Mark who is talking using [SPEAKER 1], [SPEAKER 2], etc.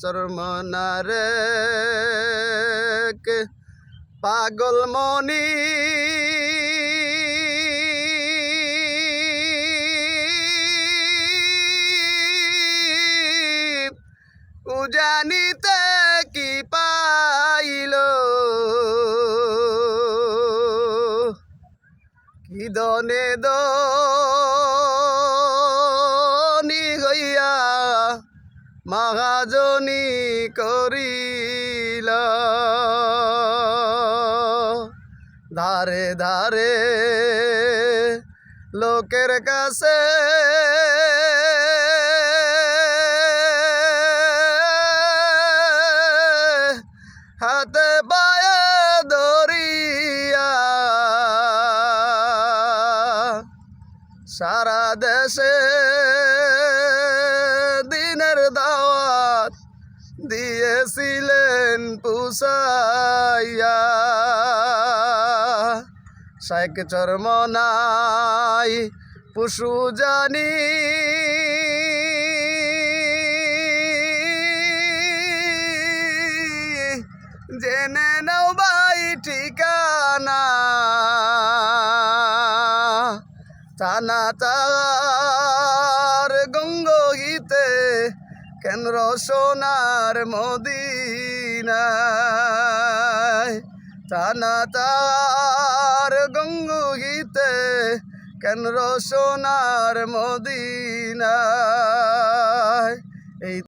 [SPEAKER 1] চরমনারে পাগল মনি। উজানিতে কি পাইল? কি দনে দনি মহাজনী করিল। ধারে ধারে লোকের কাছে হাতে পায়ে দরিয়া সারা দেশে দিয়েছিলেন পুষাইয়া। শাইক চর্ম নাই পশু জানি। জেনে নাও ভাই ঠিকানা। টানা তার কেন্দ্র সোনার মদিনায়? টানা তার গঙ্গহিতে কেন্দ্র সোনার মদিনায়? এই